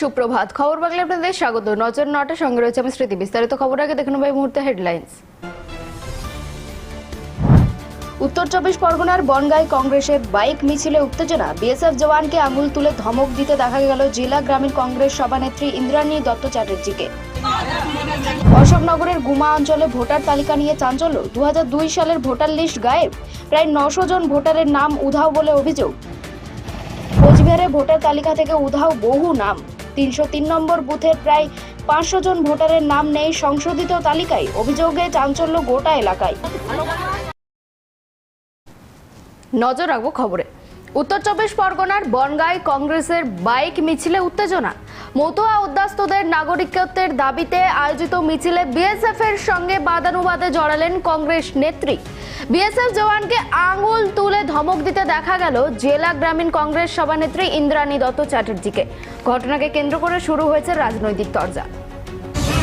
সুপ্রভাত। খবর বাংলা আপনাদের স্বাগত। নজর নটা সঙ্গে রয়েছে আমি স্মৃতি। বিস্তারিত খবর আগে দেখে নেব এই মুহূর্তে হেডলাইন্স। উত্তর চব্বিশ পরগনার বনগাই কংগ্রেসে বাইক মিছিলে উত্তেজনা। বিএসএফ জওয়ানকে আঙুল তুলে ধমক দিতে দেখা গেল জেলা গ্রামীণ কংগ্রেস সভানেত্রী ইন্দ্রাণী দত্ত চ্যাটার্জিকে। অশোকনগরের গুমা অঞ্চলে ভোটার তালিকা নিয়ে চাঞ্চল্য। দু হাজার দুই সালের ভোটার লিস্ট গায়েব। প্রায় নশো জন ভোটারের নাম উধাও বলে অভিযোগ। কোচবিহারে ভোটার তালিকা থেকে উধাও বহু নাম। তিনশো তিন নম্বর বুথের প্রায় পাঁচশো জন ভোটারের নাম নেই সংশোধিত তালিকায়। অভিযোগে চাঞ্চল্য গোটা এলাকায়। নজর রাখব খবরে। উত্তর চব্বিশ পরগনার বনগাঁয় কংগ্রেসের বাইক মিছিলে উত্তেজনা মতুয়া উদ্বাস্তুদের নাগরিকত্বের দাবিতে আয়োজিত মিছিলে বিএসএফ এর সঙ্গে বাদানুবাদে জড়ালেন কংগ্রেস নেত্রী বিএসএফ জওয়ানকে আঙুল তুলে ধমক দিতে দেখা গেল জেলা গ্রামীণ কংগ্রেস সভানেত্রী ইন্দ্রাণী দত্ত চ্যাটার্জিকে ঘটনাকে কেন্দ্র করে শুরু হয়েছে রাজনৈতিক তরজা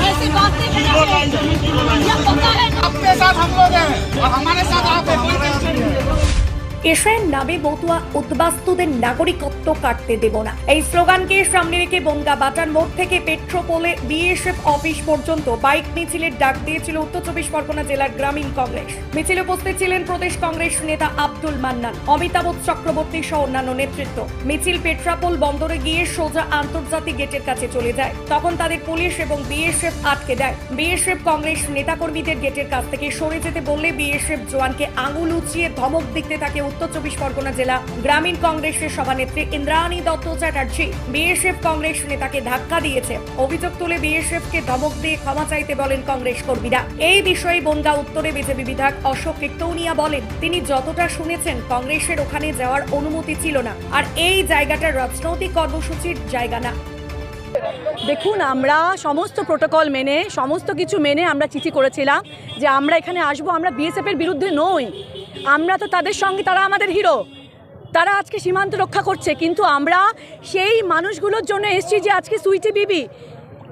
ऐसी बात नहीं करेंगे ये पता है अपने साथ हम लोग हैं और हमारे साथ आप এশিয়ার নামে মতুয়া উদ্বাস্তুদের নাগরিকত্ব কাটতে দেব না। এই স্লোগানকে সামনে রেখে বনগা বাটার মোড় থেকে পেট্রোপোলে বিএসএফ অফিস পর্যন্ত বাইক মিছিলের ডাক দিয়েছিল উত্তর চব্বিশ পরগনা জেলার গ্রামীণ কংগ্রেস। মিছিলে উপস্থিত ছিলেন প্রদেশ কংগ্রেস নেতা আব্দুল মান্নান, অমিতাভ চক্রবর্তী সহ অন্যান্য নেতৃত্ব। মিছিল পেট্রাপোল বন্দরে গিয়ে সোজা আন্তর্জাতিক গেটের কাছে চলে যায়। তখন তাদের পুলিশ এবং বিএসএফ আটকে দেয়। বিএসএফ কংগ্রেস নেতাকর্মীদের গেটের কাছ থেকে সরে যেতে বললে বিএসএফ জওয়ানকে আঙুল উঁচিয়ে ধমক দিতে থাকে উত্তর চব্বিশ পরগনা জেলা গ্রামীণ কংগ্রেসের সভানেত্রী ইন্দ্রাণী দত্ত চ্যাটার্জি, বিএসএফ কংগ্রেস নেতাকে ধাক্কা দিয়েছে। অভিযোগ তুলে বিএসএফ কে ধমক দিয়ে ক্ষমা চাইতে বলেন কংগ্রেস কর্মীরা। এই বিষয়ে বনগা উত্তরে বিজেপি বিধায়ক অশোক কেক্তৌনিয়া বলেন, তিনি যতটা শুনেছেন, কংগ্রেসের ওখানে যাওয়ার অনুমতি ছিল না। আর এই জায়গাটা রাজনৈতিক কর্মসূচির জায়গা না। দেখুন, আমরা সমস্ত প্রোটোকল মেনে, সমস্ত কিছু মেনে আমরা চিঠি করেছিলাম যে আমরা এখানে আসব, আমরা বিএসএফ এর বিরুদ্ধে নই। আমরা তো তাদের সঙ্গে, তারা আমাদের হিরো। তারা আজকে সীমান্ত রক্ষা করছে, কিন্তু আমরা সেই মানুষগুলোর জন্য এসেছি যে আজকে সুইটি বিবি,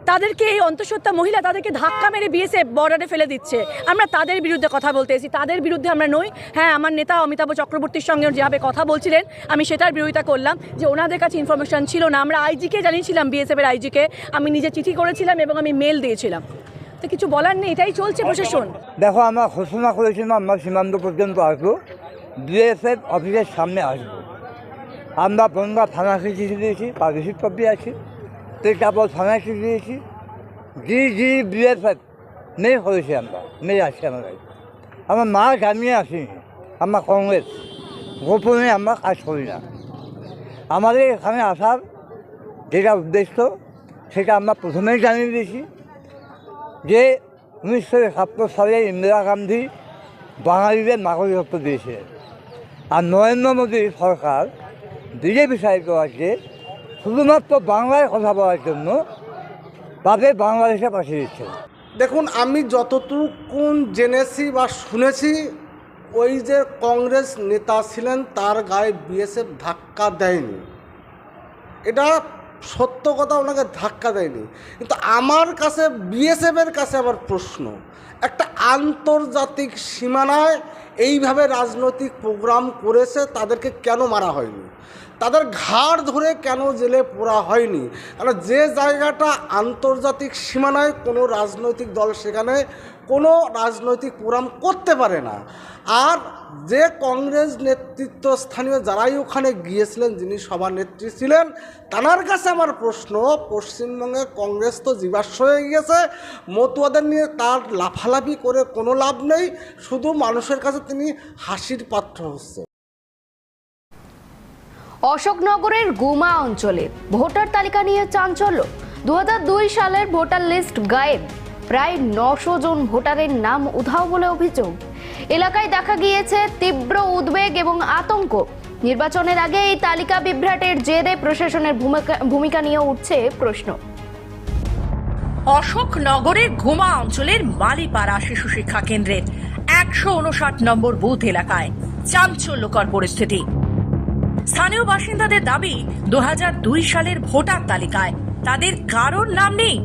তাদেরকে এই অন্তঃসত্ত্বা মহিলা তাদেরকে ধাক্কা মেরে বিএসএফ বর্ডারে ফেলে দিচ্ছে। আমরা তাদের বিরুদ্ধে কথা বলতে এসেছি, তাদের বিরুদ্ধে আমরা নই। হ্যাঁ আমার নেতা অমিতাভ চক্রবর্তীর সঙ্গে যেভাবে কথা বলছিলেন, আমি সেটার বিরোধিতা করলাম যে ওনাদের কাছে ইনফরমেশান ছিল না। আমরা আইজিকে জানিয়েছিলাম, বিএসএফের আইজিকে আমি নিজে চিঠি করেছিলাম এবং আমি মেল দিয়েছিলাম। তো কিছু বলার নেই এটাই চলছে প্রশাসন। দেখো আমরা ঘোষণা করেছিলাম আমরা সীমান্ত পর্যন্ত আসব। বিএসএফ অফিসের সামনে আসব। আমরা বনগা থানাকে চিঠি দিয়েছি বা রিসিভ কপি আছে। তেজাপুর থানায় চিঠি দিয়েছি। জি জি বিএসএফ নেই করেছি আমরা নেই আছি আমরা। আমার মা জানিয়ে আসিনি আমরা কংগ্রেস। গোপনে আমরা কাজ করি না। আমাদের এখানে আসার যেটা উদ্দেশ্য সেটা আমরা প্রথমেই জানিয়ে দিয়েছি। যে উনিশশো একাত্তর সালে ইন্দিরা গান্ধী বাঙালিদের নাগরিকত্ব দিয়েছে। আর নরেন্দ্র মোদী সরকার বিজেপি সাহিত্য আছে শুধুমাত্র বাংলায় কথা বলার জন্য তাদের বাংলাদেশে পাঠিয়ে দিচ্ছে। দেখুন, আমি যতটুকুন জেনেছি বা শুনেছি, ওই যে কংগ্রেস নেতা ছিলেন, তার গায়ে বিএসএফ ধাক্কা দেয়নি। এটা সত্য কথা ওনাকে ধাক্কা দেয়নি। কিন্তু আমার কাছে বিএসএফের কাছে আমার প্রশ্ন। একটা আন্তর্জাতিক সীমানায় এইভাবে রাজনৈতিক প্রোগ্রাম করেছে, তাদেরকে কেন মারা হয়নি? তাদের ঘাড় ধরে কেন জেলে পোড়া হয়নি? কারণ যে জায়গাটা আন্তর্জাতিক সীমানায় কোনো রাজনৈতিক দল সেখানে কোনো রাজনৈতিক প্রোগ্রাম করতে পারে না। আর যে কংগ্রেস নেতৃত্ব স্থানীয় যারাই ওখানে গিয়েছিলেন, যিনি সভানেত্রী ছিলেন তানার কাছে আমার প্রশ্ন, পশ্চিমবঙ্গে কংগ্রেস তো জীবাশ্ম হয়ে গিয়েছে, মতুয়াদের নিয়ে তার লাফালাফি করে কোনো লাভ নেই, শুধু মানুষের কাছে তিনি হাসির পাত্র হচ্ছে। অশোকনগরের গুমা অঞ্চলে ভোটার তালিকা নিয়ে চাঞ্চল্য। দু হাজার দুই সালের ভোটার লিস্ট গায়েব। প্রায় নশো জন ভোটারের নাম উধাও বলে অভিযোগ। এলাকায় দেখা গিয়েছে তীব্র উদ্বেগ এবং আতঙ্ক। নির্বাচনের আগে এই তালিকা বিভ্রাটের জেরে প্রশাসনের ভূমিকা ভূমিকা নিয়ে উঠছে প্রশ্ন। অশোকনগরের ঘুমা অঞ্চলের মালিপাড়া শিশু শিক্ষা কেন্দ্রের একশো উনষাট নম্বর বুথ এলাকায় চাঞ্চল্যকর পরিস্থিতি। স্থানীয় বাসিন্দাদের দাবি, দু হাজার দুই সালের ভোটার তালিকায় তাদের কারোর নাম নেই।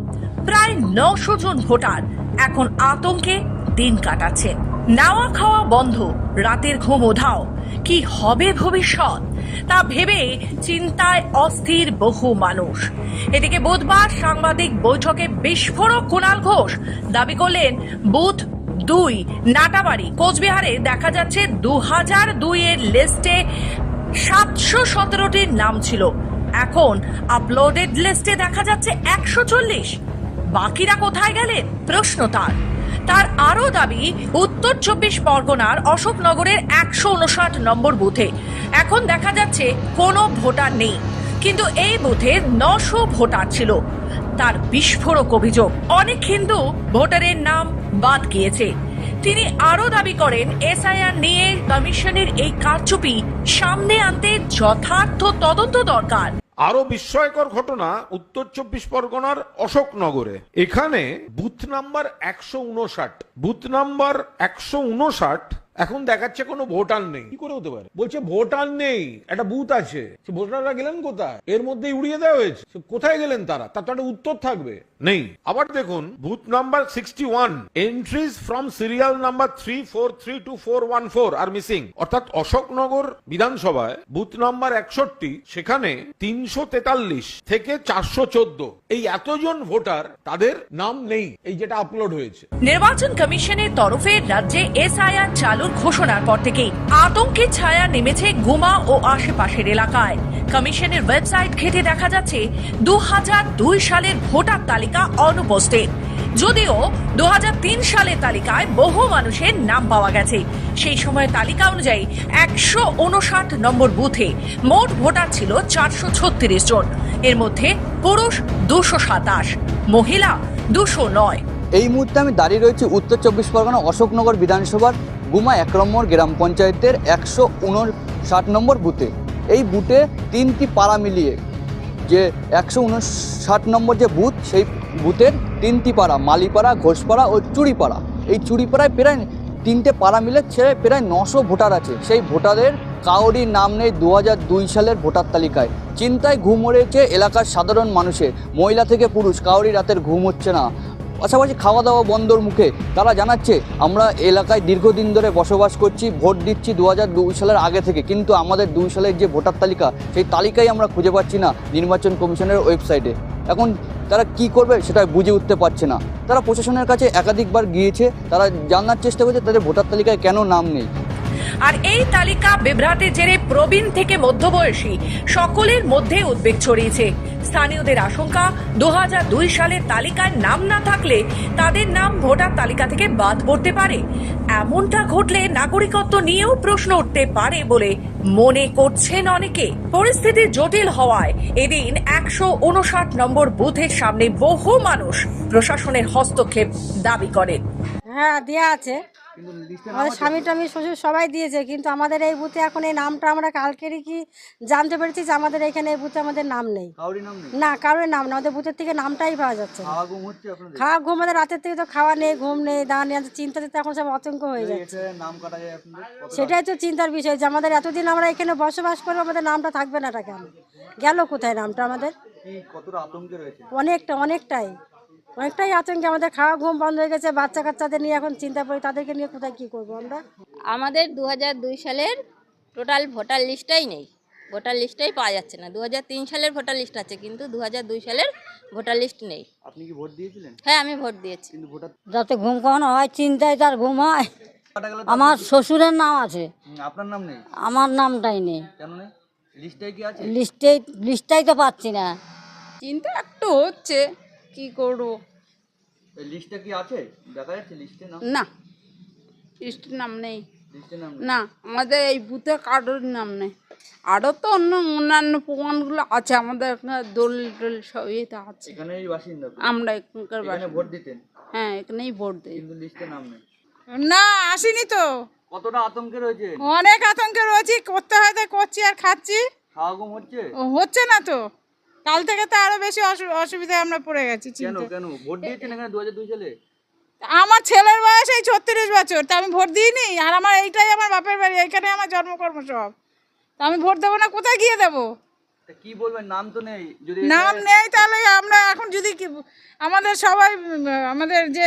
প্রায় নশো জন ভোটার। এখন আতঙ্কে দিন কাটাচ্ছে। নাওয়া খাওয়া বন্ধ, রাতের ঘুম ওধাও। কি হবে ভবিষ্যৎ? তা ভেবে চিন্তায় অস্থির বহু মানুষ। এদিকে বুধবার সাংবাদিক বৈঠকে বিস্ফোরক কুণাল ঘোষ দাবি করলেন, বুথ দুই, নাটাবাড়ি, কোচবিহারে দেখা যাচ্ছে দু হাজার দুই এর লিস্টে সাতশো সতেরোটির নাম ছিল। এখন আপলোডেড লিস্টে দেখা যাচ্ছে একশো চল্লিশ। বাকিরা কোথায় গেলেন? প্রশ্ন তার। তার আরও দাবি, উত্তর চব্বিশ পরগনার অশোকনগরের একশো উনষাট নম্বর বুথে। এখন দেখা যাচ্ছে কোনো ভোটার নেই। কিন্তু এই বুথে নশো ভোটার ছিল। তার বিস্ফোরক অভিযোগ। অনেক হিন্দু ভোটারের নাম বাদ গিয়েছে। তিনি আরও দাবি করেন, এসআইআর নিয়ে কমিশনের এই কারচুপি সামনে আনতে যথার্থ তদন্ত দরকার। আরও বিস্ময়কর ঘটনা উত্তর চব্বিশ পরগনার অশোকনগরে। এখানে বুথ নাম্বার একশো উনষাট। বুথ নাম্বার একশো উনষাট, এখন দেখাচ্ছে কোনো ভোটার নেই। কি করে হতে পারে? বলছে, ভোটার নেই, একটা বুথ আছে। ভোটাররা গেলেন কোথায়? এর মধ্যেই উড়িয়ে দেওয়া হয়েছে। কোথায় গেলেন তারা? তার তো একটা উত্তর থাকবে। নেই। আবার দেখুন, booth number sixty one entries from serial number three four three two four one four are missing অর্থাৎ অশোকনগর বিধানসভায় বুথ নাম্বার একষট্টি, সেখানে তিনশো তেতাল্লিশ থেকে চারশো চোদ্দ। এই এতজন ভোটার, তাদের নাম নেই, এই যেটা আপলোড হয়েছে। নির্বাচন কমিশনের তরফে রাজ্যে এসআইআর চালুর ঘোষণার পর থেকেই আতঙ্কের ছায়া নেমেছে গুমা ও আশেপাশের এলাকায়। কমিশনের ওয়েবসাইট ঘেটে দেখা যাচ্ছে দু সালের ভোটার তালিকা অনুপস্থিত। যদিও দু সালের তালিকায় বহু মানুষের নাম পাওয়া গেছে। সেই সময় তালিকা অনুযায়ী একশো উনষাট নম্বর বুথে মোট ভোটার ছিল চারশো ছত্রিশ জন। এর মধ্যে পুরুষ দুশো সাতাশ, মহিলা দুশো নয়। এই মুহূর্তে আমি দাঁড়িয়ে রয়েছি উত্তর চব্বিশ পরগনা অশোকনগর বিধানসভার গুমা এক নম্বর গ্রাম পঞ্চায়েতের একশো উনষাট নম্বর বুথে। এই বুথে তিনটি পাড়া মিলিয়ে যে একশো উনষাট নম্বর যে বুথ, সেই বুথের তিনটি পাড়া, মালিপাড়া, ঘোষপাড়া ও চুড়িপাড়া। এই চুড়িপাড়ায় প্রায় তিনটে পাড়া মিলে ছেড়ে প্রায় নশো ভোটার আছে। সেই ভোটারের কাউরি নাম নেই দু দুই সালের ভোটার তালিকায়। চিন্তায় ঘুম হয়েছে এলাকার সাধারণ মানুষের। মহিলা থেকে পুরুষ কাউরি রাতের ঘুম হচ্ছে না। পাশাপাশি খাওয়া দাওয়া বন্ধর মুখে তারা জানাচ্ছে, আমরা এলাকায় দীর্ঘদিন ধরে বসবাস করছি, ভোট দিচ্ছি দু সালের আগে থেকে। কিন্তু আমাদের দুই সালের যে ভোটার তালিকা, সেই তালিকাই আমরা খুঁজে পাচ্ছি না নির্বাচন কমিশনের ওয়েবসাইটে। এখন তারা কি করবে সেটা বুঝে উঠতে পারছে না। তারা প্রশাসনের কাছে একাধিকবার গিয়েছে, তারা জানার চেষ্টা করছে তাদের ভোটার তালিকায় কেন নাম নেই। আর এই তালিকা বিভ্রাটের জেরে প্রবীণ থেকে মধ্যবয়সী, সকলের মধ্যে উদ্বেগ ছড়িয়েছে। স্থানীয়দের আশঙ্কা দুই হাজার দুই সালের তালিকায় নাম না থাকলে তাদের নাম ভোটার তালিকা থেকে বাদ পড়তে পারে। এমনটা ঘটলে নাগরিকত্ব নিয়েও প্রশ্ন উঠতে পারে বলে মনে করছেন অনেকে। পরিস্থিতি জটিল হওয়ায় এদিন একশো উনষাট নম্বর বুথের সামনে বহু মানুষ প্রশাসনের হস্তক্ষেপ দাবি করেন। হ্যাঁ দেওয়া আছে। আমাদের স্বামী টামি শ্বশুর সবাই দিয়েছে কিন্তু আমাদের এই বুথে এখন এই নামটা আমরা কালকেরই কি জানতে পেরেছি যে আমাদের এখানে এই বুথে আমাদের নাম নেই। না কারোর নাম না আমাদের বুথের থেকে নামটাই পাওয়া যাচ্ছে খাওয়া ঘুম আমাদের রাতের থেকে তো খাওয়া নেই ঘুম নেই দাঁড়া নেই আমাদের চিন্তাতে তো এখন সব আতঙ্ক হয়ে যাচ্ছে। সেটাই তো চিন্তার বিষয় যে আমাদের এতদিন আমরা এখানে বসবাস করব আমাদের নামটা থাকবে না এটা কেন গেল কোথায় নামটা আমাদের? অনেকটা অনেকটাই। অনেকটাই আতঙ্কে আমাদের খাওয়া ঘুম বন্ধ হয়ে গেছে বাচ্চা কাচ্চাদের নিয়ে এখন চিন্তা করি তাদেরকে নিয়ে কোথায় কী করব আমরা? আমাদের দু দুই সালের টোটাল ভোটার লিস্টটাই নেই। ভোটার লিস্টটাই পাওয়া যাচ্ছে না। দু হাজার তিন সালের ভোটার লিস্ট আছে কিন্তু দু দুই সালের ভোটার লিস্ট নেই। আপনি কি ভোট দিয়েছিলেন? হ্যাঁ আমি ভোট দিয়েছি। কিন্তু ভোটার যাতে ঘুম কখনো হয় চিন্তায় তার ঘুম হয়। আমার শ্বশুরের নাম আছে। আপনার নাম নেই? আমার নামটাই নেই। কেন নেই? লিস্টে কি আছে? লিস্টে লিস্টটাই তো পাচ্ছি না। চিন্তা একটু হচ্ছে। কি করব? এই কি আছে? দেখা যাচ্ছে লিস্টে নাম না? লিস্টের নাম নেই। লিস্টে নাম নেই। না আমাদের এই বুথে কারোর নাম নেই। আরও তো অন্য অন্যান্য প্রমাণগুলো আছে আমাদের এখানে দলিল টলিল সব ইয়েতে আছে। এখানেই বাসিন্দা আপনি। আমরা এখানকার এখানে বাসিন্দা। ভোট দিতেন। হ্যাঁ এখানেই ভোট দিই। কিন্তু লিস্টে নাম নেই। না আসিনি তো। কতটা আতঙ্কে রয়েছে? অনেক আতঙ্কে রয়েছি করতে হয় করছি আর খাচ্ছি। খাওয়া ঘুম হচ্ছে? ও, হচ্ছে না তো। কাল থেকে তো আরও বেশি অসু- অসুবিধায় আমরা পড়ে গেছি কেন কেন? ভোট দিয়েছেন এখানে দু দুই সালে? আমার ছেলের বয়স এই ছত্রিশ বছর তা আমি ভোট দিইনি? আর আমার এইটাই আমার বাপের বাড়ি এইখানে আমার জন্মকর্ম সব। তা আমি ভোট দেবো না কোথায় গিয়ে দেবো? কি বলবেন? নাম তো নেই। যদি নাম নেই তাহলে আমরা এখন যদি আমাদের সবাই আমাদের যে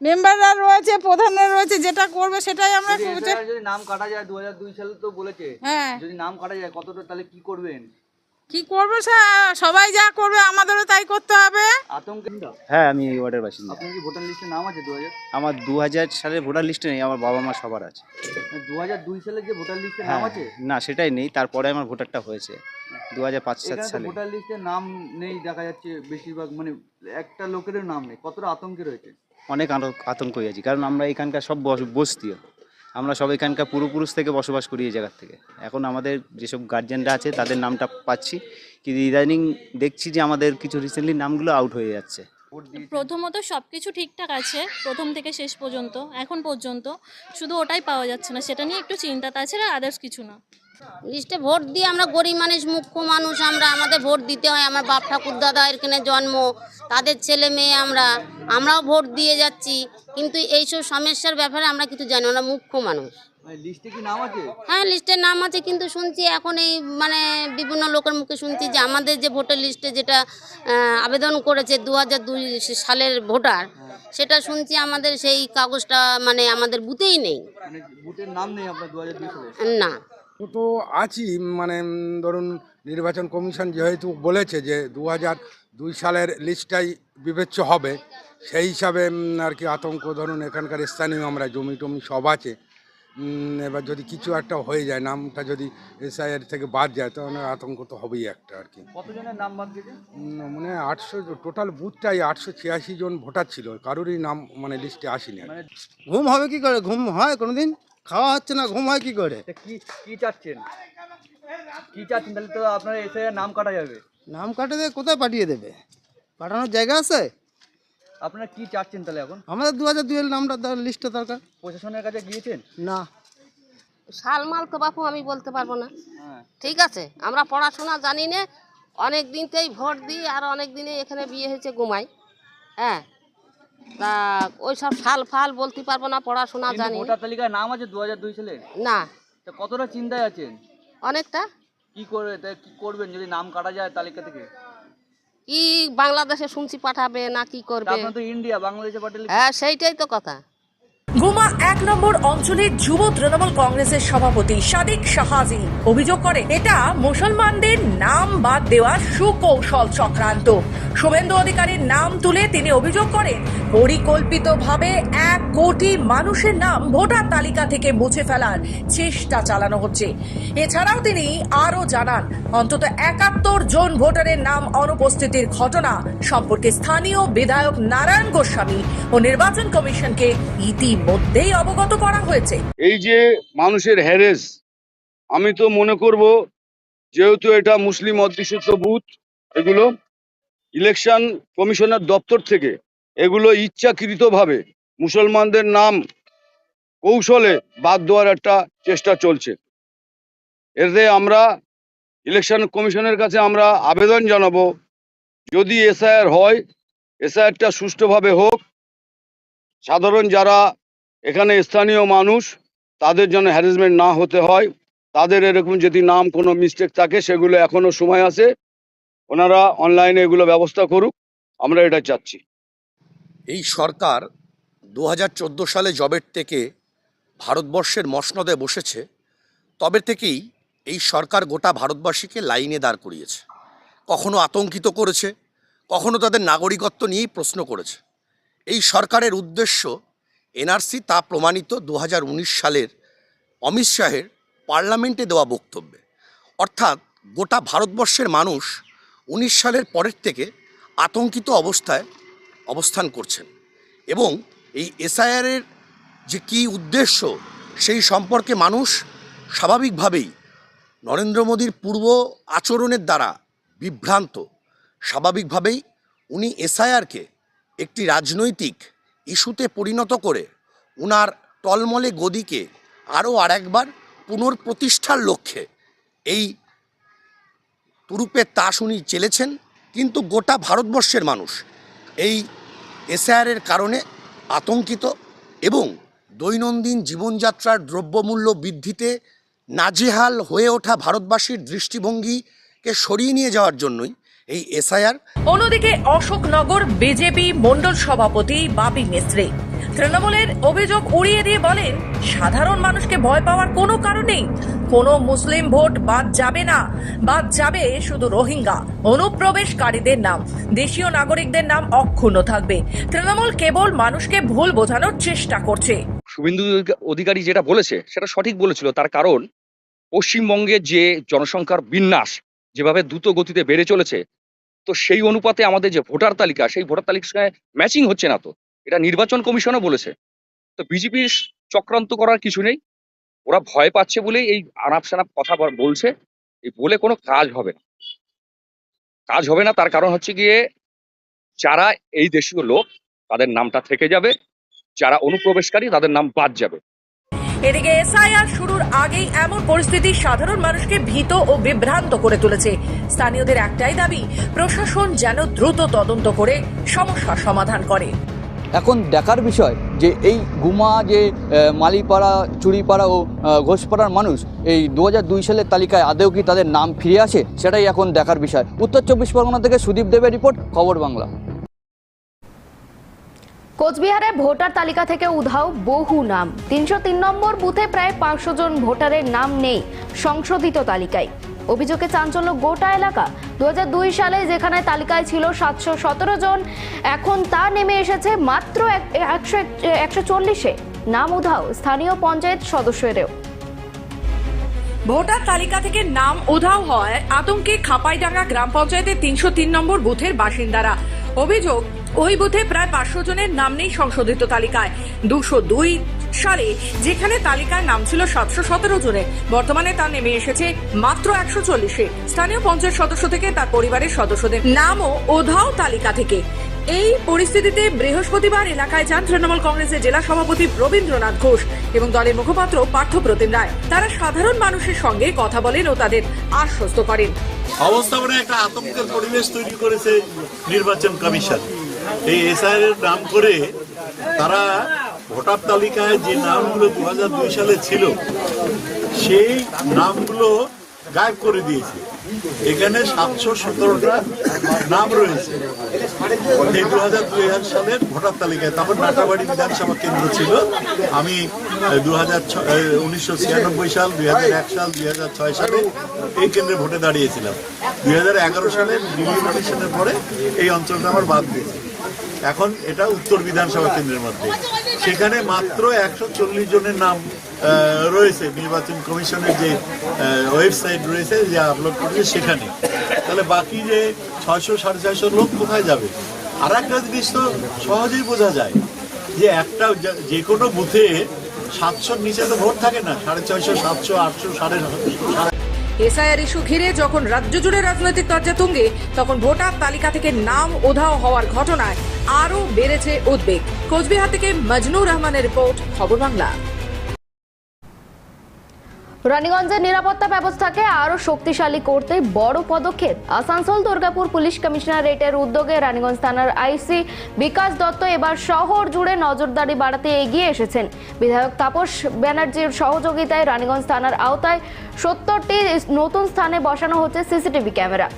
মেম্বাররা রয়েছে প্রধানরা রয়েছে যেটা করবে সেটাই আমরা যদি নাম কাটা যায় দু হাজার দুই সালে তো বলেছে। হ্যাঁ। যদি নাম কাটা যায় কতটা তাহলে কি করবেন? কি করবে সবাই যা করবে আমাদেরও তাই করতে হবে। আতঙ্ক হ্যাঁ আমি এই ওয়ার্ডের বাসিন্দা। আপনার কি ভোটার লিস্টে নাম আছে দু হাজার আমার দু হাজার সালের ভোটার লিস্টে নেই আমার বাবা মা সবার আছে। দু হাজার দুই সালে যে ভোটার লিস্টে নাম হ্যাঁ আছে? না সেটাই নেই তারপরে আমার ভোটারটা হয়েছে দু হাজার পাঁচ সাত সালে। ভোটার লিস্টে নাম নেই দেখা যাচ্ছে বেশিরভাগ মানে একটা লোকেরও নাম নেই কতটা আতঙ্কে রয়েছে? অনেক আলো- আতঙ্ক হয়ে আছি কারণ আমরা এখানকার সব বস- বস্তিও। আমরা সব এখানকার পূর্বপুরুষ থেকে বসবাস করি এই জায়গার থেকে। এখন আমাদের যেসব গার্জেনরা আছে, তাদের নামটা পাচ্ছি। কিন্তু ইদানিং দেখছি যে আমাদের কিছু রিসেন্টলি নামগুলো আউট হয়ে যাচ্ছে। প্রথমত সব কিছু ঠিকঠাক আছে, প্রথম থেকে শেষ পর্যন্ত, এখন পর্যন্ত। শুধু ওটাই পাওয়া যাচ্ছে না, সেটা নিয়ে একটু চিন্তা, তাছাড়া আদার্স কিছু না। লিস্টে ভোট দিয়ে আমরা গরিব মানুষ মুখ্য মানুষ আমরা আমাদের ভোট দিতে হয়। আমার বাপ ঠাকুর দাদা এখানে জন্ম তাদের ছেলে মেয়ে আমরা আমরাও ভোট দিয়ে যাচ্ছি। কিন্তু এইসব সমস্যার ব্যাপারে আমরা কিছু জানি আমরা মুখ্য মানুষ। মানে হ্যাঁ লিস্টের নাম আছে কিন্তু শুনছি এখন এই মানে বিভিন্ন লোকের মুখে শুনছি যে আমাদের যে ভোটার লিস্টে যেটা আবেদন করেছে দু হাজার দুই সালের ভোটার সেটা শুনছি আমাদের সেই কাগজটা মানে আমাদের বুথেই নেই। মানে না। তো আছি মানে ধরুন নির্বাচন কমিশন যেহেতু বলেছে যে দু হাজার দুই সালের লিস্টটাই বিবেচ্য হবে সেই হিসাবে আর কি আতঙ্ক ধরুন এখানকার স্থানীয় আমরা জমি টমি সব আছে এবার যদি কিছু একটা হয়ে যায় নামটা যদি এসআইআর থেকে বাদ যায় তখন আতঙ্ক তো হবেই একটা আর কি। কতজনের নাম বাদ মানে আটশো টোটাল বুথটাই আটশো ছিয়াশি জন ভোটার ছিল কারোরই নাম মানে লিস্টে আসেনি মানে ঘুম হবে কি করে? ঘুম হয় কোনোদিন? খাওয়া হচ্ছে না ঘুম হয় কি করে? কি কি চাচ্ছেন? কি চাচ্ছেন? তাহলে তো আপনার এসে নাম কাটা যাবে। নাম কাটা দিয়ে কোথায় পাঠিয়ে দেবে? পাঠানোর জায়গা আছে? আপনারা কি চাচ্ছেন তাহলে এখন? আমাদের দু হাজার দুইয়ের নামটা লিস্টে দরকার। প্রশাসনের কাছে গিয়েছেন? না। শালমাল তো বাপু আমি বলতে পারব না। হ্যাঁ। ঠিক আছে আমরা পড়াশোনা জানি না। অনেক দিনতেই ভোট দিই আর অনেক দিনে এখানে বিয়ে হয়েছে ঘুমাই। হ্যাঁ তা ওই সব সাল ফাল বলতে পারব না পড়াশোনা জানি। ভোটার তালিকায় নাম আছে দু হাজার দুই সালে? না। তা কতটা চিন্তায় আছেন? অনেকটা। কি করে তা কি করবেন যদি নাম কাটা যায় তালিকা থেকে? কি বাংলাদেশে শুনছি পাঠাবে না কি করবে? আপনার তো ইন্ডিয়া বাংলাদেশে পাঠালে হ্যাঁ সেইটাই তো কথা। গুমা এক নম্বর অঞ্চলের যুব তৃণমূল কংগ্রেসের সভাপতি সাদিক শাহাজি অভিযোগ করে এটা মুসলমানদের নাম বাদ দেওয়া সুকৌশল চক্রান্ত। শুভেন্দু অধিকারীর নাম তুলে তিনি অভিযোগ করেন, পরিকল্পিতভাবে এক কোটি মানুষের নাম ভোটার তালিকা থেকে মুছে ফেলার চেষ্টা চালানো হচ্ছে। এছাড়াও তিনি আরও জানান, অন্তত একাত্তর জন ভোটারের নাম অনুপস্থিতির ঘটনা সম্পর্কে স্থানীয় বিধায়ক নারায়ণ গোস্বামী ও নির্বাচন কমিশনকে ইতিমধ্যেই অবগত করা হয়েছে। এই যে মানুষের হ্যারেস আমি তো মনে করব যেহেতু এটা মুসলিম অধ্যুষিত বুথ, এগুলো ইলেকশন কমিশনার দপ্তর থেকে এগুলো ইচ্ছাকৃতভাবে মুসলমানদের নাম কৌশলে বাদ দেওয়ার একটা চেষ্টা চলছে। এতে আমরা ইলেকশন কমিশনের কাছে আমরা আবেদন জানাব, যদি এসআইআর হয়, এসআইআরটা সুষ্ঠুভাবে হোক, সাধারণ যারা এখানে স্থানীয় মানুষ, তাদের জন্য হ্যারাসমেন্ট না হতে হয়। তাদের এরকম যদি নাম কোনো মিস্টেক থাকে, সেগুলো এখনও সময় আছে। ওনারা অনলাইনে এগুলো ব্যবস্থা করুক, আমরা এটা চাচ্ছি। এই সরকার দু হাজার চোদ্দ সালে জবের থেকে ভারতবর্ষের মসনদে বসেছে, তবে থেকেই এই সরকার গোটা ভারতবাসীকে লাইনে দাঁড় করিয়েছে। কখনো আতঙ্কিত করেছে, কখনো তাদের নাগরিকত্ব নিয়েই প্রশ্ন করেছে। এই সরকারের উদ্দেশ্য এনআরসি তা প্রমাণিত দু হাজার উনিশ সালের অমিত শাহের পার্লামেন্টে দেওয়া বক্তব্যে। অর্থাৎ গোটা ভারতবর্ষের মানুষ উনিশ সালের পরের থেকে আতঙ্কিত অবস্থায় অবস্থান করছেন এবং এই এসআইআরের যে কী উদ্দেশ্য সেই সম্পর্কে মানুষ স্বাভাবিকভাবেই নরেন্দ্র মোদীর পূর্ব আচরণের দ্বারা বিভ্রান্ত। স্বাভাবিকভাবেই উনি এসআইআরকে একটি রাজনৈতিক ইস্যুতে পরিণত করে উনার টলমলে গদিকে আরও আরেকবার পুনর্প্রতিষ্ঠার লক্ষ্যে এই তুরুপের তাস উনি চেলেছেন, কিন্তু গোটা ভারতবর্ষের মানুষ এই এসআইআরের কারণে আতঙ্কিত এবং দৈনন্দিন জীবনযাত্রার দ্রব্যমূল্য বৃদ্ধিতে নাজেহাল হয়ে ওঠা ভারতবাসীর দৃষ্টিভঙ্গিকে সরিয়ে নিয়ে যাওয়ার জন্যই এই এসআইআর। অন্যদিকে অশোকনগর বিজেপি মন্ডল সভাপতি বাপি মিস্ত্রি। তৃণমূলের অভিযোগ উড়িয়ে দিয়ে বলেন সাধারণ মানুষকে ভয় পাওয়ার কোনো কারণ নেই। কোনো মুসলিম ভোট বাদ যাবে না। বাদ যাবে শুধু রোহিঙ্গা। অনুপ্রবেশকারীদের নাম। দেশীয় নাগরিকদের নাম অক্ষুণ্ণ থাকবে। তৃণমূল কেবল মানুষকে ভুল বোঝানোর চেষ্টা করছে। শুভেন্দু অধিকারী যেটা বলেছে সেটা সঠিক বলেছিল। তার কারণ পশ্চিমবঙ্গের যে জনসংখ্যার বিন্যাস যেভাবে দ্রুত গতিতে বেড়ে চলেছে, তো সেই অনুপাতে আমাদের যে ভোটার তালিকা, সেই ভোটার সঙ্গে ম্যাচিং হচ্ছে না তো। এটা নির্বাচন কমিশনও বলেছে। তো বিজেপির চক্রান্ত করার কিছু নেই। ওরা ভয় পাচ্ছে বলেই এই আনাপ সানাপ কথা বলছে। এই বলে কোনো কাজ হবে না। কাজ হবে না, তার কারণ হচ্ছে গিয়ে যারা এই দেশীয় লোক, তাদের নামটা থেকে যাবে। যারা অনুপ্রবেশকারী, তাদের নাম বাদ যাবে। এদিকে এসআইআর শুরুর আগেই এমন পরিস্থিতি সাধারণ মানুষকে ভীত ও বিভ্রান্ত করে তুলেছে। স্থানীয়দের একটাই দাবি, প্রশাসন যেন দ্রুত তদন্ত করে সমস্যা সমাধান করে। এখন দেখার বিষয় যে এই গুমা, যে মালিপাড়া চুরিপাড়া ও ঘোষপাড়ার মানুষ, এই দু সালের তালিকায় আদেও কি তাদের নাম ফিরে আসে, সেটাই এখন দেখার বিষয়। উত্তর চব্বিশ পরগনা থেকে সুদীপ দেবের রিপোর্ট, খবর বাংলা। কোচবিহারে ভোটার তালিকা থেকে উধাও বহু নাম। তিনশো তিন নম্বর বুথে প্রায় পাঁচশো জন ভোটারের নাম নেই সংশোধিত তালিকায়। অভিযোগে চাঞ্চল্য গোটা এলাকা। দু হাজার দুই সালে যেখানে তালিকায় ছিল সাতশো সতেরো জন, এখন তা নেমে এসেছে মাত্র এক- একশো একশো চল্লিশে। নাম উধাও স্থানীয় পঞ্চায়েত সদস্যেরও। ভোটার তালিকা থেকে নাম উধাও হয় আতঙ্কে খাপাইডাঙ্গা গ্রাম পঞ্চায়েতের তিনশো তিন নম্বর বুথের বাসিন্দারা। অভিযোগ ওই বুথে প্রায় পাঁচশো জনের নাম নেই সংশোধিত তালিকায়। দুশো দুই সালে যেখানে তালিকায় নাম ছিল সাতশো সতেরো জনের, বর্তমানে তা নেমে এসেছে মাত্র একশো চল্লিশে। স্থানীয় পঞ্চায়েত সদস্য থেকে তার পরিবারের সদস্যদের নামও ওধাও তালিকা থেকে। এই পরিস্থিতিতে বৃহস্পতিবার এলাকায় যান তৃণমূল কংগ্রেসের জেলা সভাপতি রবীন্দ্রনাথ ঘোষ এবং দলের মুখপাত্র পার্থপ্রতিম রায়। তারা সাধারণ মানুষের সঙ্গে কথা বলেন ও তাদের আশ্বস্ত করেন। অবস্থাপনে একটা আতঙ্কের পরিবেশ তৈরি করেছে নির্বাচন কমিশন। এই এসআইআর এর নাম করে তারা ভোটার তালিকায় যে নামগুলো দু সালে ছিল, সেই নামগুলো গায়েব করে দিয়েছে। এখানে সাতশো সতেরোটা নাম রয়েছে। এই দু হাজার দুই সালের ভোটার তালিকায়। তারপর নাটাবাড়ি বিধানসভা কেন্দ্র ছিল। আমি দু হাজার উনিশশো ছিয়ানব্বই সাল দুই হাজার এক সাল দুই হাজার ছয় সালে এই কেন্দ্রে ভোটে দাঁড়িয়েছিলাম। দুই হাজার এগারো সালে ডিলিমিটেশনের পরে এই অঞ্চলটা আমার বাদ দিয়েছে। এখন এটা উত্তর বিধানসভা কেন্দ্রের মধ্যে। সেখানে মাত্র একশো চল্লিশ জনের নাম রয়েছে, নির্বাচন কমিশনের যে ওয়েবসাইট রয়েছে, যে আপলোড করেছে সেখানে। তাহলে বাকি যে ছয়শো, সাড়ে ছয়শো লোক কোথায় যাবে? আর একটা জিনিস তো সহজেই বোঝা যায় যে একটা যে- কোনো বুথে সাতশোর নিচে তো ভোট থাকে না, সাড়ে ছয়শো, সাতশো, আটশো সাড়ে এসআইআর ইস্যু ঘিরে যখন রাজ্য জুড়ে রাজনৈতিক দরজা তুঙ্গে, তখন ভোটার তালিকা থেকে নাম ওধাও হওয়ার ঘটনায় আরও বেড়েছে উদ্বেগ। কোচবিহার থেকে মজনুর রহমানের রিপোর্ট, খবর বাংলা। রানীগঞ্জের নিরাপত্তা ব্যবস্থাকে আরও শক্তিশালী করতে বড় পদক্ষেপ। আসানসোল, দুর্গাপুর পুলিশ কমিশনারেটের উদ্যোগে রানীগঞ্জ থানার আইসি বিকাশ দত্ত এবার শহর জুড়ে নজরদারি বাড়াতে এগিয়ে এসেছেন। বিধায়ক তাপস ব্যানার্জির সহযোগিতায় রানীগঞ্জ থানার আওতায় সত্তরটি নতুন স্থানে বসানো হচ্ছে সিসিটিভি ক্যামেরা।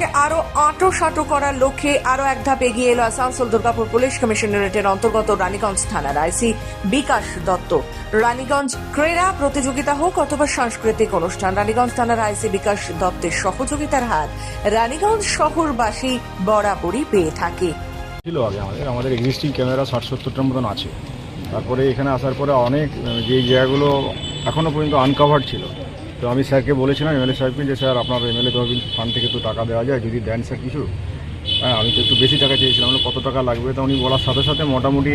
নিরাপত্তাকে আরও আঁটো সাঁটো করার লক্ষ্যে আরও এক ধাপ এগিয়ে এলো আসানসোল দুর্গাপুর পুলিশ কমিশনারেটের অন্তর্গত রানীগঞ্জ থানার আইসি বিকাশ দত্ত। রানীগঞ্জ ক্রীড়া প্রতিযোগিতা হোক অথবা সাংস্কৃতিক অনুষ্ঠান, রানীগঞ্জ থানার আইসি বিকাশ দত্তের সহযোগিতার হাত রানীগঞ্জ শহরবাসী বরাবরই পেয়ে থাকে। ছিল আগে আমাদের। আমাদের এক্সিস্টিং ক্যামেরা ষাট সত্তরটার মতন আছে। তারপরে এখানে আসার পরে অনেক যে জায়গাগুলো এখনও পর্যন্ত আনকাভার্ড ছিল। তো আমি স্যারকে বলেছিলাম, এমএলএ সাহেবকে যে, স্যার, আপনার এমএলএ তহবিল ফান্ড থেকে তো টাকা দেওয়া যায়, যদি দেন স্যার কিছু। হ্যাঁ আমি তো একটু বেশি টাকা চেয়েছিলাম। কত টাকা লাগবে? তো উনি বলার সাথে সাথে মোটামুটি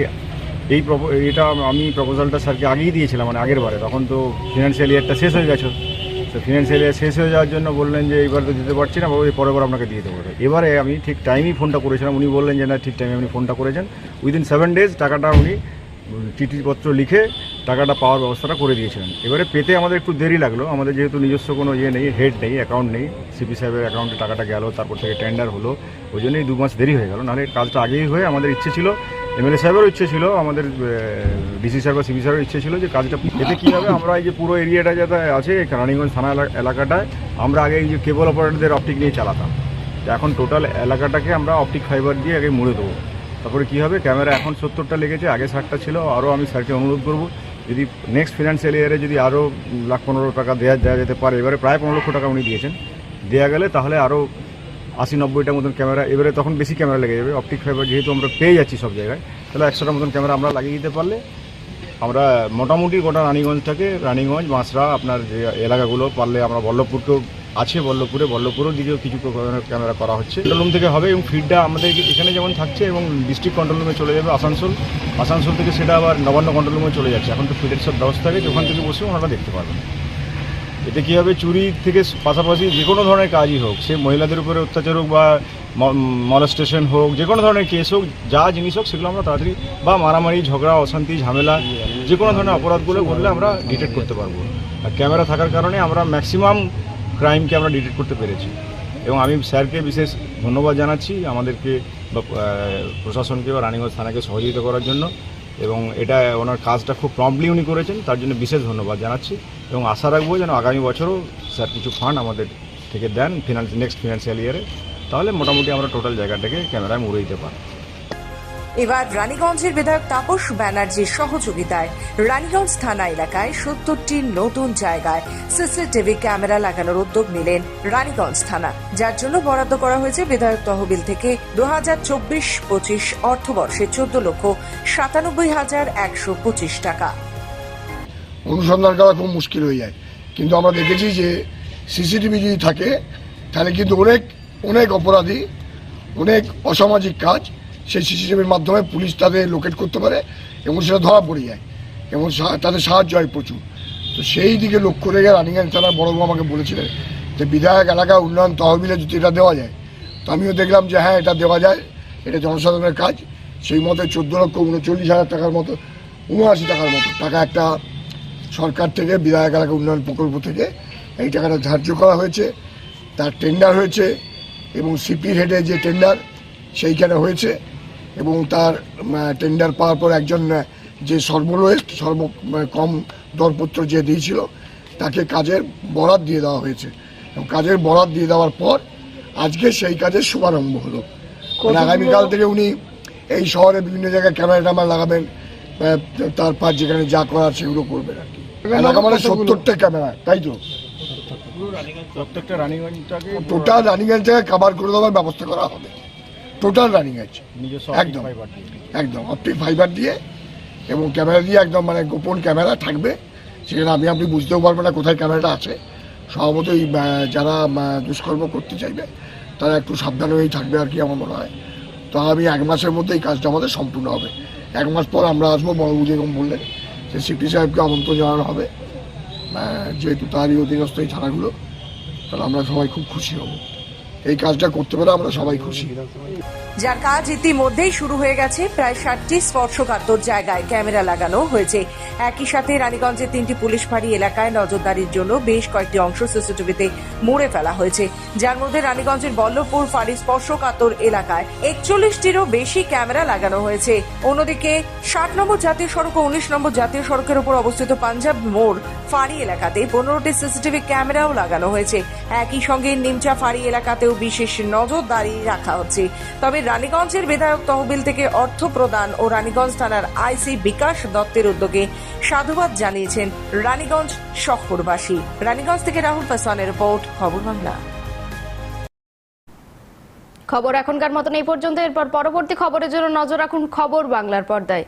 এই এটা আমি প্রপোজালটা স্যারকে আগেই দিয়েছিলাম মানে আগের বারে। তখন তো ফিনান্সিয়াল ইয়ারটা শেষ হয়ে গেছে। তো ফিনান্সিয়াল ইয়ার শেষ হয়ে যাওয়ার জন্য বললেন যে, এইবার তো দিতে পারছি না পরের বার আপনাকে দিয়ে দেবো। এবারে আমি ঠিক টাইমই ফোনটা করেছিলাম। উনি বললেন যে, না, ঠিক টাইমে আপনি ফোনটা করেছেন। উইদিন সেভেন ডেজ টাকাটা উনি চিঠিপত্র লিখে টাকাটা পাওয়ার ব্যবস্থাটা করে দিয়েছিলেন। এবারে পেতে আমাদের একটু দেরি লাগল। আমাদের যেহেতু নিজস্ব কোনো ইয়ে নেই, হেড নেই অ্যাকাউন্ট নেই, সিপি সাহেবের অ্যাকাউন্টে টাকাটা গেল, তারপর থেকে টেন্ডার হলো, ওই জন্যই দু মাস দেরি হয়ে গেল। নাহলে কাজটা আগেই হয়ে আমাদের ইচ্ছে ছিল, এমএলএ সাহেবেরও ইচ্ছে ছিল, আমাদের ডিসি সাহেব বা সিপি সাহেবের ইচ্ছে ছিল যে কাজটা এতে কী হবে। আমরা এই যে পুরো এরিয়াটা যাতে আছে, রানীগঞ্জ থানা এলাকাটায়, আমরা আগে এই যে কেবল অপারেটরদের অপটিক নিয়ে চালাতাম। এখন টোটাল এলাকাটাকে আমরা অপটিক ফাইবার দিয়ে আগে মুড়ে দেবো। তারপরে কী হবে? ক্যামেরা এখন সত্তরটা লেগেছে, আগে ষাটটা ছিল, আরও আমি স্যারকে অনুরোধ করব, যদি নেক্সট ফিনান্সিয়াল ইয়ারে যদি আরও লাখ পনেরো টাকা দেওয়া দেওয়া যেতে পারে, এবারে প্রায় পনেরো লক্ষ টাকা উনি দিয়েছেন। দেওয়া গেলে তাহলে আরও আশি নব্বইটা মতন ক্যামেরা, এবারে তখন বেশি ক্যামেরা লেগে যাবে। অপটিক ফাইবার যেহেতু আমরা পেয়ে যাচ্ছি সব জায়গায়, তাহলে একশোটা মতন ক্যামেরা আমরা লাগিয়ে দিতে পারলে আমরা মোটামুটি গোটা রানীগঞ্জটাকে, রানীগঞ্জ বাঁশরা আপনার যে এলাকাগুলো, পারলে আমরা বল্লভপুরকেও আছে বল্লভপুরে। বল্লভপুরের দিকেও কিছু ক্যামেরা করা হচ্ছে। কন্ট্রোল রুম থেকে হবে এবং ফিডটা আমাদের এখানে যেমন থাকছে এবং ডিস্ট্রিক্ট কন্ট্রোল রুমে চলে যাবে আসানসোল। আসানসোল থেকে সেটা আবার নবান্ন কন্ট্রোল রুমে চলে যাচ্ছে। এখন তো ফিডের সব ব্যবস্থা আছে। ওখান থেকে বসে ওনারা দেখতে পারবেন এতে কী হবে? চুরি থেকে পাশাপাশি যে কোনো ধরনের কাজই হোক, সে মহিলাদের উপরে অত্যাচার হোক বা মলেস্টেশন হোক, যে কোনো ধরনের কেস হোক, যা জিনিস হোক, সেগুলো আমরা তাড়াতাড়ি বা মারামারি, ঝগড়া, অশান্তি, ঝামেলা, যে কোনো ধরনের অপরাধগুলো করলে আমরা ডিটেক্ট করতে পারব। আর ক্যামেরা থাকার কারণে আমরা ম্যাক্সিমাম ক্রাইমকে আমরা ডিটেক্ট করতে পেরেছি। এবং আমি স্যারকে বিশেষ ধন্যবাদ জানাচ্ছি আমাদেরকে, বা প্রশাসনকে বা রানীগঞ্জ থানাকে সহযোগিতা করার জন্য। এবং এটা ওনার কাজটা খুব প্রম্পলি উনি করেছেন, তার জন্য বিশেষ ধন্যবাদ জানাচ্ছি। এবং আশা রাখব যেন আগামী বছরও স্যার কিছু ফান্ড আমাদের থেকে দেন, ফিনান্স নেক্সট ফিনান্সিয়াল ইয়ারে তাহলে মোটামুটি আমরা টোটাল জায়গাটাকে ক্যামেরায় মুড়ে দিতে পারি এবার রানীগঞ্জের বিধায়ক তাপস ব্যানার্জির সহযোগিতায় রানীগঞ্জ থানা এলাকায় সত্তরটি নতুন জায়গায় সিসিটিভি ক্যামেরা লাগানোর উদ্যোগ নিলেন রানীগঞ্জ থানা, যার জন্য বরাদ্দ করা হয়েছে বিধায়ক তহবিল থেকে দু হাজার চব্বিশ পঁচিশ অর্থবর্ষে চোদ্দ লক্ষ সাতানব্বই হাজার একশো পঁচিশ টাকা। অনুসন্ধান করা খুব মুশকিল হয়ে যায়। কিন্তু আমরা দেখেছি যে সিসিটিভি যদি থাকে, তাহলে কিন্তু অনেক অনেক অপরাধী, অনেক অসামাজিক কাজ সেই সিসিটিভির মাধ্যমে পুলিশ তাদের লোকেট করতে পারে এবং সেটা ধরা পড়ে যায় এবং তাদের সাহায্য হয় প্রচুর। তো সেই দিকে লক্ষ্য রেখে রানিগঞ্জ থানার বড়বাবু আমাকে বলেছিলেন যে বিধায়ক এলাকা উন্নয়ন তহবিলে যদি এটা দেওয়া যায়, তো আমিও দেখলাম যে হ্যাঁ এটা দেওয়া যায়, এটা জনসাধারণের কাজ। সেই মতে চোদ্দ লক্ষ উনচল্লিশ হাজার টাকার মতো, উনআশি টাকার মতো টাকা একটা সরকার থেকে, বিধায়ক এলাকা উন্নয়ন প্রকল্প থেকে এই টাকাটা ধার্য করা হয়েছে। তার টেন্ডার হয়েছে এবং সিপির হেডে যে টেন্ডার সেইখানে হয়েছে। এবং তার টেন্ডার পাওয়ার পর একজন যে সর্বলোয়েস্ট সর্ব কম দরপত্র যে দিয়েছিল তাকে কাজের বরাত দিয়ে দেওয়া হয়েছে। এবং কাজের বরাত দিয়ে দেওয়ার পর আজকে সেই কাজের শুভারম্ভ হলো। মানে আগামীকাল থেকে উনি এই শহরে বিভিন্ন জায়গায় ক্যামেরা ট্যামেরা লাগাবেন তারপর যেখানে যা করার সেগুলো করবেন আর কি। এলাকা মানে সত্তরটা ক্যামেরা তাই তো? প্রত্যেকটা রানীগঞ্জটাকে টোটাল রানিগঞ্জটাকে কাভার করে দেওয়ার ব্যবস্থা করা হবে। টোটাল রানিগঞ্জ নিজস্ব একদম। একদম অপটিক ফাইবার দিয়ে এবং ক্যামেরা দিয়ে একদম মানে গোপন ক্যামেরা থাকবে। সেখানে আপনি আপনি বুঝতেও পারবেন না কোথায় ক্যামেরাটা আছে। স্বভাবত এই যারা দুষ্কর্ম করতে চাইবে তারা একটু সাবধান হয়েই থাকবে আর কি আমার মনে হয়। তো আমি এক মাসের মধ্যে এই কাজটা আমাদের সম্পূর্ণ হবে। এক মাস পর আমরা আসব বড়বু যেরকম বললেন। যে সিপি সাহেবকে আমন্ত্রণ জানানো হবে। যেহেতু তারই অধীনস্থ এই থানাগুলো তাহলে আমরা সবাই খুব খুশি হব। এই কাজটা করতে পেরে আমরা সবাই খুশি। যার কাজ ইতিমধ্যেই শুরু হয়ে গেছে, প্রায় ষাটটি স্পর্শকাতর জায়গায় ক্যামেরা লাগানো হয়েছে। একই সাথে রানীগঞ্জের তিনটি পুলিশ ফাঁড়ি এলাকায় নজরদারির জন্য বেশ কয়েকটি অংশ সিসিটিভিতে মুড়ে ফেলা হয়েছে। যার মধ্যে রানীগঞ্জের বল্লভপুর ফাঁড়ি স্পর্শকাতর এলাকায় একচল্লিশটিরও বেশি ক্যামেরা লাগানো হয়েছে। অন্যদিকে ষাট নম্বর জাতীয় সড়ক ও উনিশ নম্বর জাতীয় সড়কের উপর অবস্থিত পাঞ্জাব মোড় ফাঁড়ি এলাকাতে পনেরোটি সিসিটিভি ক্যামেরাও লাগানো হয়েছে। একই সঙ্গে নিমচা ফাঁড়ি এলাকাতেও বিশেষ নজরদারি রাখা হচ্ছে। তবে রানীগঞ্জের বিধায়ক তহবিল থেকে অর্থ প্রদান ও রানীগঞ্জ থানার আইসি বিকাশ দত্তের উদ্যোগে সাধুবাদ জানিয়েছেন রানীগঞ্জ শহরবাসী। রানীগঞ্জ থেকে রাহুল পাসওয়ানের রিপোর্ট, খবর বাংলা। খবর এখনকার মতন এই পর্যন্ত। এরপর পরবর্তী খবরের জন্য নজর রাখুন খবর বাংলার পর্দায়।